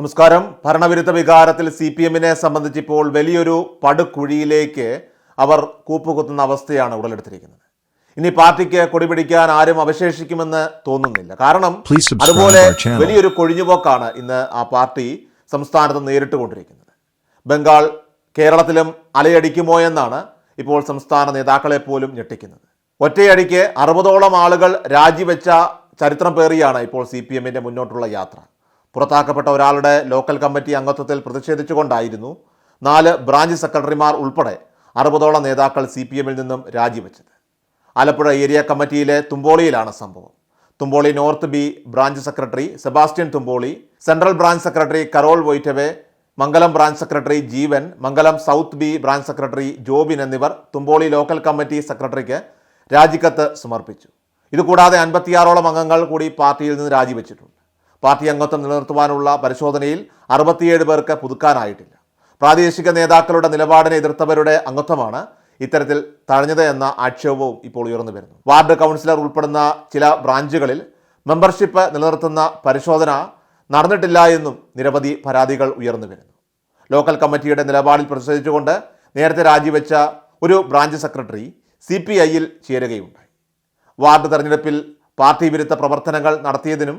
നമസ്കാരം. ഭരണവിരുദ്ധ വികാരത്തിൽ C P എമ്മിനെ സംബന്ധിച്ച് ഇപ്പോൾ വലിയൊരു പടുക്കുഴിയിലേക്ക് അവർ കൂപ്പുകുത്തുന്ന അവസ്ഥയാണ് ഉടലെടുത്തിരിക്കുന്നത്. ഇനി പാർട്ടിക്ക് കൊടിപിടിക്കാൻ ആരും അവശേഷിക്കുമെന്ന് തോന്നുന്നില്ല. കാരണം അതുപോലെ. വലിയൊരു കൊഴിഞ്ഞുപോക്കാണ് ഇന്ന് ആ പാർട്ടി സംസ്ഥാനത്ത് നേരിട്ടുകൊണ്ടിരിക്കുന്നത് ബംഗാൾ കേരളത്തിലും അലയടിക്കുമോ എന്നാണ് ഇപ്പോൾ സംസ്ഥാന നേതാക്കളെ പോലും ഞെട്ടിക്കുന്നത്. ഒറ്റയടിക്ക് അറുപതോളം ആളുകൾ രാജിവെച്ച ചരിത്രം പേറിയാണ് ഇപ്പോൾ സി പി എമ്മിന്റെ മുന്നോട്ടുള്ള യാത്ര. പുറത്താക്കപ്പെട്ട ഒരാളുടെ ലോക്കൽ കമ്മിറ്റി അംഗത്വത്തിൽ പ്രതിഷേധിച്ചുകൊണ്ടായിരുന്നു നാല് ബ്രാഞ്ച് സെക്രട്ടറിമാർ ഉൾപ്പെടെ അറുപതോളം നേതാക്കൾ സി പി എമ്മിൽ നിന്നും രാജിവെച്ചത്. ആലപ്പുഴ ഏരിയ കമ്മിറ്റിയിലെ തുമ്പോളിയിലാണ് സംഭവം. Thumpoly north B branch secretary Sebastian Thumpoly central branch secretary Carol വൈറ്റവെ Mangalam branch secretary Jeevan Mangalam south B branch secretary Jobin എന്നിവർ തുമ്പോളി ലോക്കൽ കമ്മിറ്റി സെക്രട്ടറിക്ക് രാജിക്കത്ത് സമർപ്പിച്ചു. ഇതുകൂടാതെ അൻപത്തിയാറോളം അംഗങ്ങൾ കൂടി പാർട്ടിയിൽ നിന്ന് രാജിവെച്ചിട്ടുണ്ട്. പാർട്ടി അംഗത്വം നിലനിർത്തുവാനുള്ള പരിശോധനയിൽ അറുപത്തിയേഴ് പേർക്ക് പുതുക്കാനായിട്ടില്ല. പ്രാദേശിക നേതാക്കളുടെ നിലപാടിനെ എതിർത്തവരുടെ അംഗത്വമാണ് ഇത്തരത്തിൽ തഴഞ്ഞത് എന്ന ആക്ഷേപവും ഇപ്പോൾ ഉയർന്നു വരുന്നു. വാർഡ് കൗൺസിലർ ഉൾപ്പെടുന്ന ചില ബ്രാഞ്ചുകളിൽ മെമ്പർഷിപ്പ് നിലനിർത്തുന്ന പരിശോധന നടന്നിട്ടില്ല എന്നും നിരവധി പരാതികൾ ഉയർന്നു വരുന്നു. ലോക്കൽ കമ്മിറ്റിയുടെ നിലപാടിൽ പ്രതിഷേധിച്ചുകൊണ്ട് നേരത്തെ രാജിവെച്ച ഒരു ബ്രാഞ്ച് സെക്രട്ടറി സി പി ഐയിൽ ചേരുകയുണ്ടായി. വാർഡ് തെരഞ്ഞെടുപ്പിൽ പാർട്ടി വിരുദ്ധ പ്രവർത്തനങ്ങൾ നടത്തിയതിനും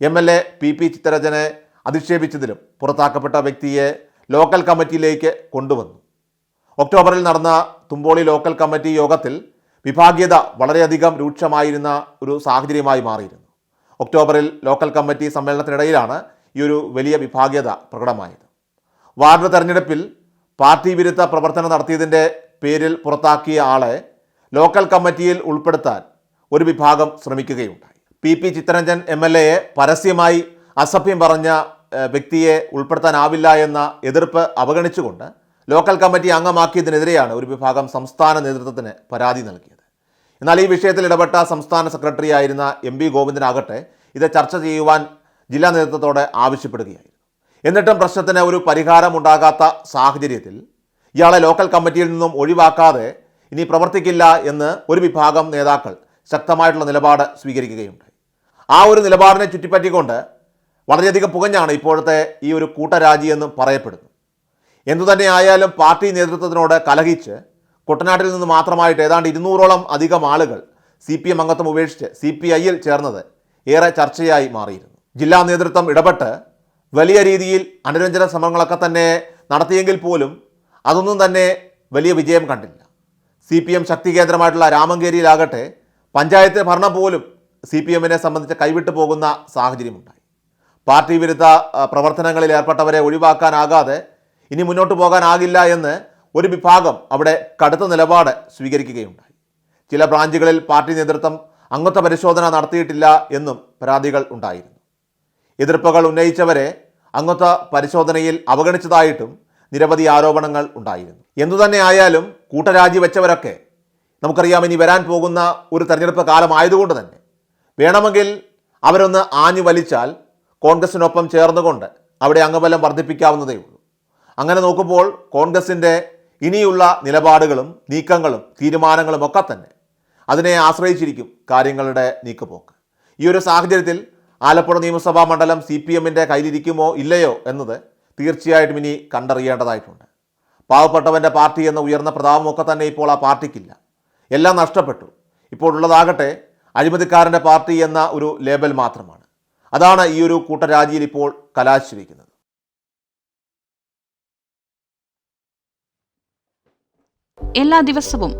M L A P P ചിത്തരജനെ അധിക്ഷേപിച്ചതിലും പുറത്താക്കപ്പെട്ട വ്യക്തിയെ ലോക്കൽ കമ്മിറ്റിയിലേക്ക് കൊണ്ടുവന്നു. ഒക്ടോബറിൽ നടന്ന തുമ്പോളി ലോക്കൽ കമ്മിറ്റി യോഗത്തിൽ വിഭാഗീയത വളരെയധികം രൂക്ഷമായിരുന്ന ഒരു സാഹചര്യമായി മാറിയിരുന്നു. ഒക്ടോബറിൽ ലോക്കൽ കമ്മിറ്റി സമ്മേളനത്തിനിടയിലാണ് ഈ ഒരു വലിയ വിഭാഗീയത പ്രകടമായത്. വാർഡ് തെരഞ്ഞെടുപ്പിൽ പാർട്ടി വിരുദ്ധ പ്രവർത്തനം നടത്തിയതിന്റെ പേരിൽ പുറത്താക്കിയ ആളെ ലോക്കൽ കമ്മിറ്റിയിൽ ഉൾപ്പെടുത്താൻ ഒരു വിഭാഗം ശ്രമിക്കുകയുണ്ടായി. P P Chitharanjan M L എയെ പരസ്യമായി അസഭ്യം പറഞ്ഞ വ്യക്തിയെ ഉൾപ്പെടുത്താനാവില്ല എന്ന എതിർപ്പ് അവഗണിച്ചുകൊണ്ട് ലോക്കൽ കമ്മിറ്റി അംഗമാക്കിയതിനെതിരെയാണ് ഒരു വിഭാഗം സംസ്ഥാന നേതൃത്വത്തിന് പരാതി നൽകിയത്. എന്നാൽ ഈ വിഷയത്തിൽ ഇടപെട്ട സംസ്ഥാന സെക്രട്ടറി ആയിരുന്ന എം പി ഗോവിന്ദനാകട്ടെ ഇത് ചർച്ച ചെയ്യുവാൻ ജില്ലാ നേതൃത്വത്തോടെ ആവശ്യപ്പെടുകയായിരുന്നു. എന്നിട്ടും പ്രശ്നത്തിന് ഒരു പരിഹാരമുണ്ടാകാത്ത സാഹചര്യത്തിൽ ഇയാളെ ലോക്കൽ കമ്മിറ്റിയിൽ നിന്നും ഒഴിവാക്കാതെ ഇനി പ്രവർത്തിക്കില്ല എന്ന് ഒരു വിഭാഗം നേതാക്കൾ ശക്തമായിട്ടുള്ള നിലപാട് സ്വീകരിക്കുകയുണ്ടായി. ആ ഒരു നിലപാടിനെ ചുറ്റിപ്പറ്റിക്കൊണ്ട് വളരെയധികം പുകഞ്ഞാണ് ഇപ്പോഴത്തെ ഈ ഒരു കൂട്ടരാജി എന്നും പറയപ്പെടുന്നു. എന്തുതന്നെ ആയാലും പാർട്ടി നേതൃത്വത്തിനോട് കലഹിച്ച് കുട്ടനാട്ടിൽ നിന്ന് മാത്രമായിട്ട് ഏതാണ്ട് ഇരുന്നൂറോളം അധികം ആളുകൾ സി പി എം അംഗത്വം ഉപേക്ഷിച്ച് സി പി ഐയിൽ ചേർന്നത് ഏറെ ചർച്ചയായി മാറിയിരുന്നു. ജില്ലാ നേതൃത്വം ഇടപെട്ട് വലിയ രീതിയിൽ അനുരഞ്ജന ശ്രമങ്ങളൊക്കെ തന്നെ നടത്തിയെങ്കിൽ പോലും അതൊന്നും തന്നെ വലിയ വിജയം കണ്ടില്ല. സി പി എം ശക്തി കേന്ദ്രമായിട്ടുള്ള രാമങ്കേരിയിലാകട്ടെ പഞ്ചായത്ത് ഭരണം പോലും സി പി എമ്മിനെ സംബന്ധിച്ച് കൈവിട്ടു പോകുന്ന സാഹചര്യമുണ്ടായി. പാർട്ടി വിരുദ്ധ പ്രവർത്തനങ്ങളിൽ ഏർപ്പെട്ടവരെ ഒഴിവാക്കാനാകാതെ ഇനി മുന്നോട്ട് പോകാനാകില്ല എന്ന് ഒരു വിഭാഗം അവിടെ കടുത്ത നിലപാട് സ്വീകരിക്കുകയുണ്ടായി. ചില ബ്രാഞ്ചുകളിൽ പാർട്ടി നേതൃത്വം അംഗത്വ പരിശോധന നടത്തിയിട്ടില്ല എന്നും പരാതികൾ ഉണ്ടായിരുന്നു. എതിർപ്പുകൾ ഉന്നയിച്ചവരെ അംഗത്വ പരിശോധനയിൽ അവഗണിച്ചതായിട്ടും നിരവധി ആരോപണങ്ങൾ ഉണ്ടായിരുന്നു. എന്തുതന്നെ ആയാലും കൂട്ടരാജി വെച്ചവരൊക്കെ നമുക്കറിയാം ഇനി വരാൻ പോകുന്ന ഒരു തെരഞ്ഞെടുപ്പ് കാലമായതുകൊണ്ട് തന്നെ. വേണമെങ്കിൽ അവരൊന്ന് ആഞ്ഞു വലിച്ചാൽ കോൺഗ്രസിനൊപ്പം ചേർന്നുകൊണ്ട് അവിടെ അംഗബലം വർദ്ധിപ്പിക്കാവുന്നതേ ഉള്ളൂ. അങ്ങനെ നോക്കുമ്പോൾ കോൺഗ്രസിന്റെ ഇനിയുള്ള നിലപാടുകളും നീക്കങ്ങളും തീരുമാനങ്ങളും ഒക്കെ തന്നെ അതിനെ ആശ്രയിച്ചിരിക്കും കാര്യങ്ങളുടെ നീക്കുപോക്ക്. ഈ ഒരു സാഹചര്യത്തിൽ ആലപ്പുഴ നിയമസഭാ മണ്ഡലം സി പി എമ്മിന്റെ കയ്യിലിരിക്കുമോ ഇല്ലയോ എന്നത് തീർച്ചയായിട്ടും ഇനി കണ്ടറിയേണ്ടതായിട്ടുണ്ട്. പാവപ്പെട്ടവന്റെ പാർട്ടി എന്ന ഉയർന്ന പ്രതാപമൊക്കെ തന്നെ ഇപ്പോൾ ആ പാർട്ടിക്കില്ല. എല്ലാം നഷ്ടപ്പെട്ടു. ഇപ്പോൾ ഉള്ളതാകട്ടെ അഴിമതിക്കാരന്റെ പാർട്ടി എന്ന ഒരു ലേബൽ മാത്രമാണ്. അതാണ് ഈ ഒരു കൂട്ടരാജിയിൽ ഇപ്പോൾ കലാശിച്ചിരിക്കുന്നത്. എല്ലാ ദിവസവും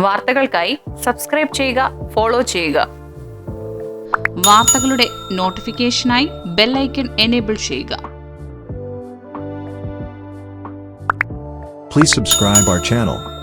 വാർത്തകൾക്കായി സബ്സ്ക്രൈബ് ചെയ്യുക ഫോളോ ചെയ്യുക. വാർത്തകളുടെ നോട്ടിഫിക്കേഷനായി ബെല്ലൈക്കൺ എനേബിൾ ചെയ്യുക. Please subscribe our channel.